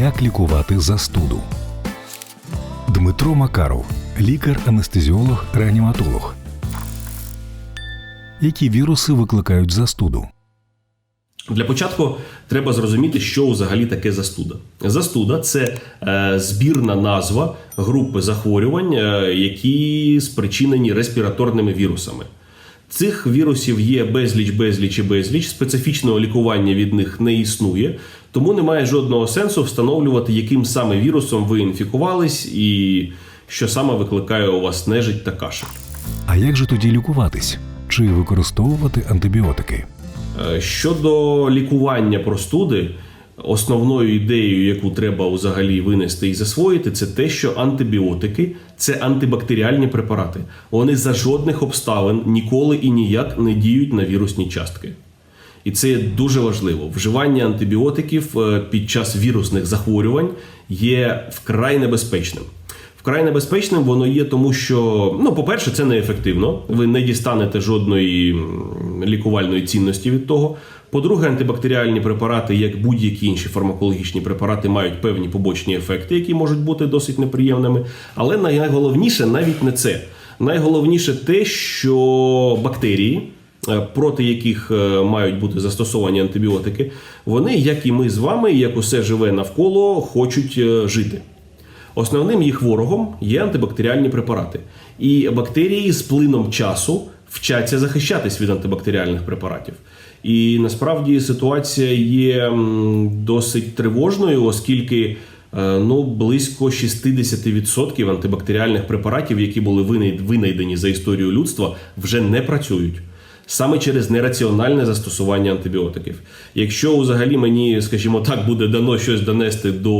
Як лікувати застуду? Дмитро Макаров, лікар-анестезіолог, реаніматолог. Які віруси викликають застуду? Для початку треба зрозуміти, що взагалі таке застуда. Застуда це е, збірна назва групи захворювань, е, які спричинені респіраторними вірусами. Цих вірусів є безліч, безліч і безліч. Специфічного лікування від них не існує, тому немає жодного сенсу встановлювати, яким саме вірусом ви інфікувались і що саме викликає у вас нежить та кашель. А як же тоді лікуватись? Чи використовувати антибіотики? Е, Щодо лікування простуди, основною ідеєю, яку треба взагалі винести і засвоїти, це те, що антибіотики це антибактеріальні препарати. Вони за жодних обставин ніколи і ніяк не діють на вірусні частки. І це дуже важливо. Вживання антибіотиків е, під час вірусних захворювань є вкрай небезпечним. Вкрай небезпечним воно є, тому що, ну, по-перше, це неефективно. Ви не дістанете жодної лікувальної цінності від того. По-друге, антибактеріальні препарати, як будь-які інші фармакологічні препарати, мають певні побочні ефекти, які можуть бути досить неприємними. Але найголовніше навіть не це. Найголовніше те, що бактерії, проти яких е, мають бути застосовані антибіотики, вони, як і ми з вами, як усе живе навколо, хочуть е, жити. Основним їх ворогом є антибактеріальні препарати. І бактерії з плином часу вчаться захищатись від антибактеріальних препаратів. І насправді ситуація є досить тривожною, оскільки е, ну, близько 60% антибактеріальних препаратів, які були винайдені за історію людства, вже не працюють. Саме через нераціональне застосування антибіотиків. Якщо взагалі мені, скажімо так, буде дано щось донести до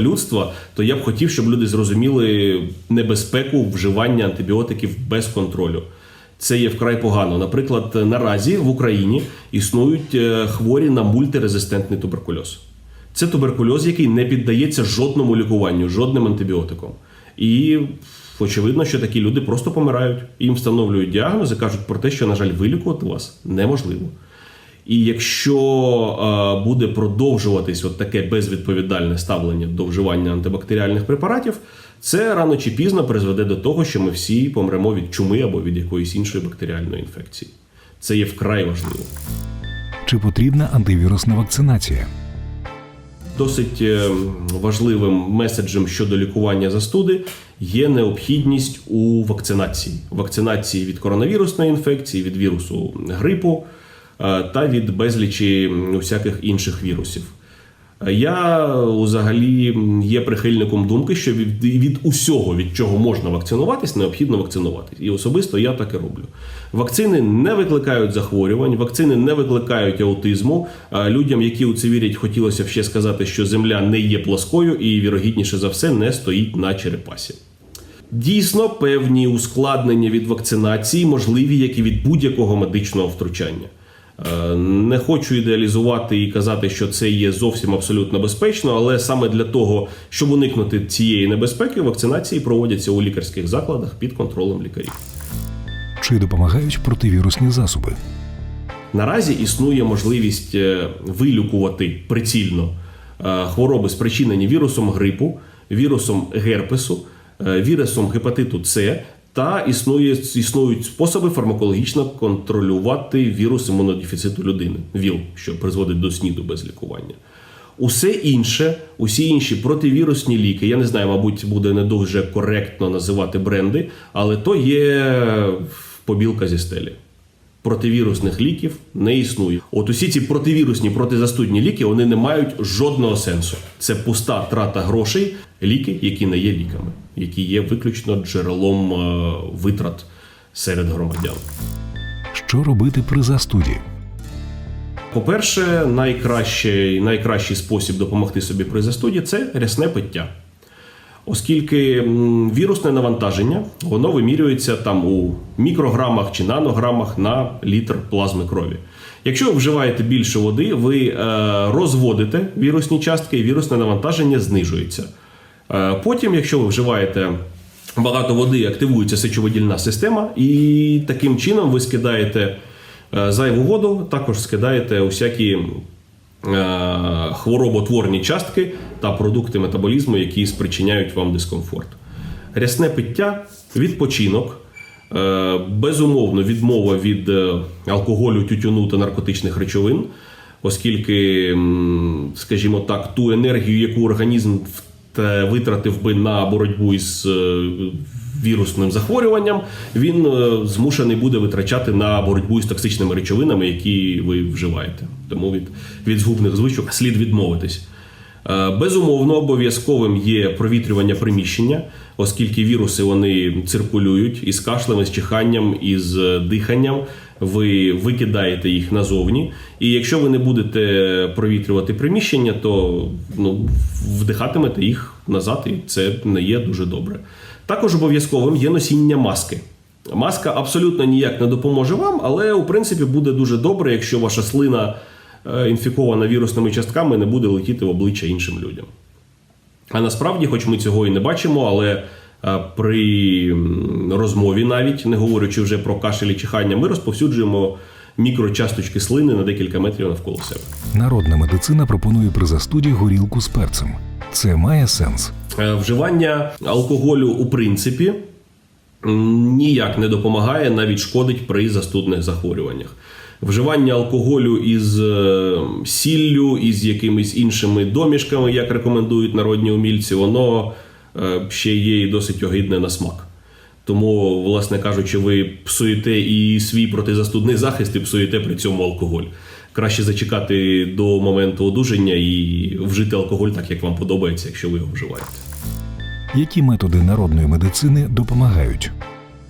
людства, то я б хотів, щоб люди зрозуміли небезпеку вживання антибіотиків без контролю. Це є вкрай погано. Наприклад, наразі в Україні існують е, хворі на мультирезистентний туберкульоз. Це туберкульоз, який не піддається жодному лікуванню, жодним антибіотикам. І очевидно, що такі люди просто помирають. Їм встановлюють діагнози, кажуть про те, що, на жаль, вилікувати вас неможливо. І якщо е, буде продовжуватись от таке безвідповідальне ставлення до вживання антибактеріальних препаратів, це рано чи пізно призведе до того, що ми всі помремо від чуми або від якоїсь іншої бактеріальної інфекції. Це є вкрай важливо. Чи потрібна антивірусна вакцинація? Досить е, важливим меседжем щодо лікування застуди є необхідність у вакцинації. Вакцинації від коронавірусної інфекції, від вірусу грипу е, та від безлічі усяких інших вірусів. Е, Я взагалі є прихильником думки, що від, від усього, від чого можна вакцинуватись, необхідно вакцинуватись. І особисто я так і роблю. Вакцини не викликають захворювань, вакцини не викликають аутизму. Людям, які у це вірять, хотілося б ще сказати, що Земля не є плоскою і, вірогідніше за все, не стоїть на черепасі. Дійсно, певні ускладнення від вакцинації можливі, як і від будь-якого медичного втручання. Е, Не хочу ідеалізувати і казати, що це є зовсім абсолютно безпечно, але саме для того, щоб уникнути цієї небезпеки, вакцинації проводяться у лікарських закладах під контролем лікарів. Чи допомагають противірусні засоби? Наразі існує можливість е, вилікувати прицільно е, хвороби, спричинені вірусом грипу, вірусом герпесу, вірусом гепатиту С. Та існує, існують способи фармакологічно контролювати вірус імунодефіциту людини, ВІЛ, що призводить до СНІДу без лікування. Усе інше, усі інші противірусні ліки, я не знаю, мабуть, буде не дуже коректно називати бренди, але то є побілка зі стелі противірусних ліків не існує. От усі ці противірусні протизастудні ліки вони не мають жодного сенсу. Це пуста трата грошей, ліки, які не є ліками, які є виключно джерелом е, витрат серед громадян. Що робити при застуді? По-перше, найкращий, найкращий спосіб допомогти собі при застуді це рясне пиття. Оскільки вірусне навантаження воно вимірюється там у мікрограмах чи нанограмах на літр плазми крові. Якщо ви вживаєте більше води, ви е, розводите вірусні частки, і вірусне навантаження знижується. Е, потім, якщо ви вживаєте багато води, активується сечовидільна система, і таким чином ви скидаєте е, зайву воду, також скидаєте усякі хвороботворні частки та продукти метаболізму, які спричиняють вам дискомфорт. Рясне пиття, відпочинок, е, безумовно, відмова від е, алкоголю, тютюну та наркотичних речовин, оскільки, скажімо так, ту енергію, яку організм витратив би на боротьбу із е, вірусним захворюванням, він е, змушений буде витрачати на боротьбу із токсичними речовинами, які ви вживаєте. Тому від, від згубних звичок слід відмовитись. Е, Безумовно, обов'язковим є провітрювання приміщення, оскільки віруси вони циркулюють із кашлем, із чиханням, із е, диханням. Ви викидаєте їх назовні. І якщо ви не будете провітрювати приміщення, то ну, вдихатимете їх назад, і це не є дуже добре. Також обов'язковим є носіння маски. Маска абсолютно ніяк не допоможе вам, але у принципі буде дуже добре, якщо ваша слина е, інфікована вірусними частками не буде летіти в обличчя іншим людям. А насправді, хоч ми цього і не бачимо, але е, при розмові, навіть не говорячи вже про кашель і чихання, ми розповсюджуємо мікрочасточки слини на декілька метрів навколо себе. Народна медицина пропонує при застуді горілку з перцем. Це має сенс. Е, Вживання алкоголю у принципі ніяк не допомагає, навіть шкодить при застудних захворюваннях. Вживання алкоголю із е, сіллю, із якимись іншими домішками, як рекомендують народні умільці, воно е, ще є і досить огидне на смак. Тому, власне кажучи, ви псуєте і свій протизастудний захист, і псуєте при цьому алкоголь. Краще зачекати до моменту одужання і вжити алкоголь так, як вам подобається, якщо ви його вживаєте. Які методи народної медицини допомагають?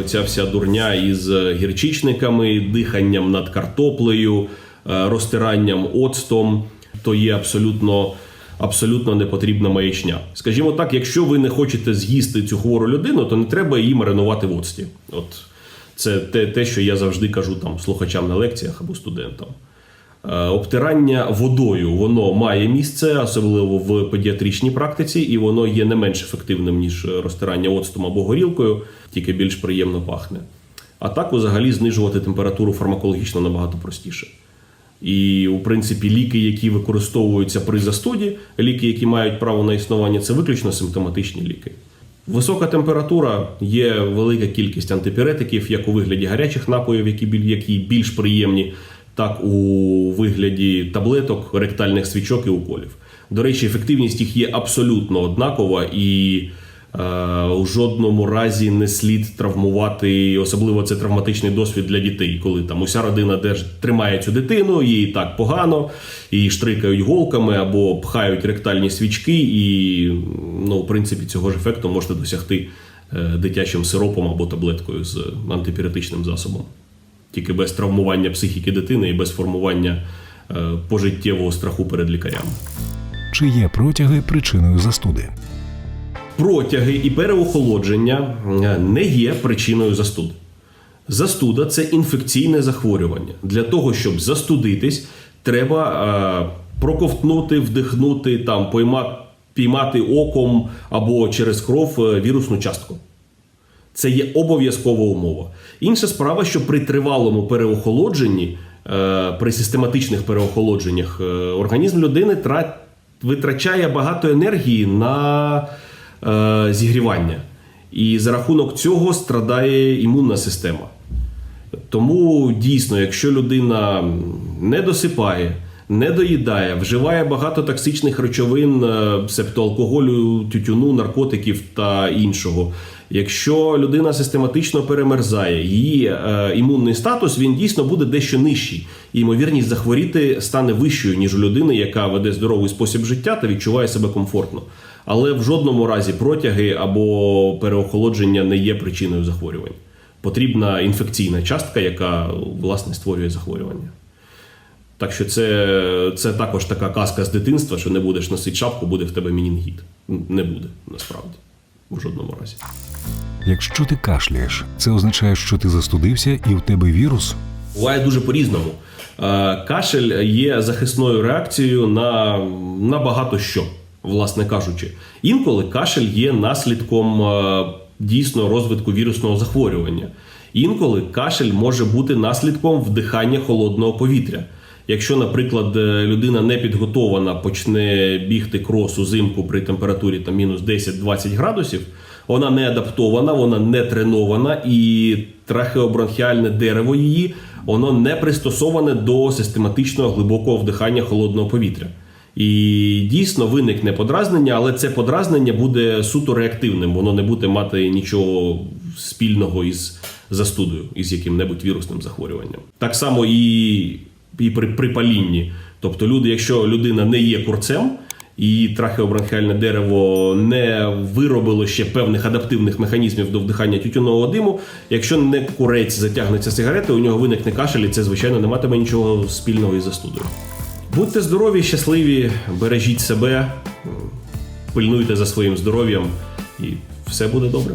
Оця вся дурня із гірчичниками, диханням над картоплею, е, розтиранням оцтом, то є абсолютно, абсолютно непотрібна маячня. Скажімо так, якщо ви не хочете з'їсти цю хвору людину, то не треба її маринувати в оцті. От це те, те, що я завжди кажу там слухачам на лекціях або студентам. Е, Обтирання водою воно має місце, особливо в педіатричній практиці, і воно є не менш ефективним, ніж розтирання оцтом або горілкою, тільки більш приємно пахне. А так, взагалі, знижувати температуру фармакологічно набагато простіше. І, у принципі, ліки, які використовуються при застуді, ліки, які мають право на існування, це виключно симптоматичні ліки. Висока температура є велика кількість антипіретиків, як у вигляді гарячих напоїв, які більш приємні, так у вигляді таблеток, ректальних свічок і уколів. До речі, ефективність їх є абсолютно однакова і е, у жодному разі не слід травмувати, особливо це травматичний досвід для дітей, коли там уся родина держ, тримає цю дитину, їй так погано, її штрикають голками або пхають ректальні свічки, і ну, в принципі цього ж ефекту можете досягти е, дитячим сиропом або таблеткою з антипіретичним засобом. Тільки без травмування психіки дитини і без формування е, пожиттєвого страху перед лікарями. Чи є протяги причиною застуди? Протяги і переохолодження е, не є причиною застуди. Застуда це інфекційне захворювання. Для того, щоб застудитись, треба е, проковтнути, вдихнути, там, пойма, піймати оком або через кров вірусну частку. Це є обов'язкова умова. Інша справа, що при тривалому переохолодженні, е, при систематичних переохолодженнях, е, організм людини витрачає багато енергії на е, зігрівання. І за рахунок цього страдає імунна система. Тому дійсно, якщо людина не досипає, не доїдає, вживає багато токсичних речовин, е, себто алкоголю, тютюну, наркотиків та іншого. Якщо людина систематично перемерзає, її е, імунний статус він дійсно буде дещо нижчий. І ймовірність захворіти стане вищою, ніж у людини, яка веде здоровий спосіб життя та відчуває себе комфортно. Але в жодному разі протяги або переохолодження не є причиною захворювань. Потрібна інфекційна частка, яка власне створює захворювання. Так що це, це також така казка з дитинства, що не будеш носити шапку, буде в тебе мінінгіт. Не буде насправді в жодному разі. Якщо ти кашляєш, це означає, що ти застудився і в тебе вірус? Буває дуже по-різному. Е, Кашель є захисною реакцією на, на багато що, власне кажучи. Інколи кашель є наслідком е, дійсно розвитку вірусного захворювання. Інколи кашель може бути наслідком вдихання холодного повітря. Якщо, наприклад, е, людина не підготована, почне бігти крос узимку при температурі там, мінус 10-20 градусів, вона не адаптована, вона не тренована, і трахеобронхіальне дерево її воно не пристосоване до систематичного глибокого вдихання холодного повітря. І дійсно виникне подразнення, але це подразнення буде суто реактивним, воно не буде мати нічого спільного із застудою, із яким-небудь вірусним захворюванням. Так само і, і при, при палінні. Тобто, люди, якщо людина не є курцем, і трахеобронхіальне дерево не виробило ще певних адаптивних механізмів до вдихання тютюнового диму. Якщо не курець затягнеться сигарети, у нього виникне кашель, і це звичайно не матиме нічого спільного із застудою. Будьте здорові, щасливі, бережіть себе, пильнуйте за своїм здоров'ям, і все буде добре.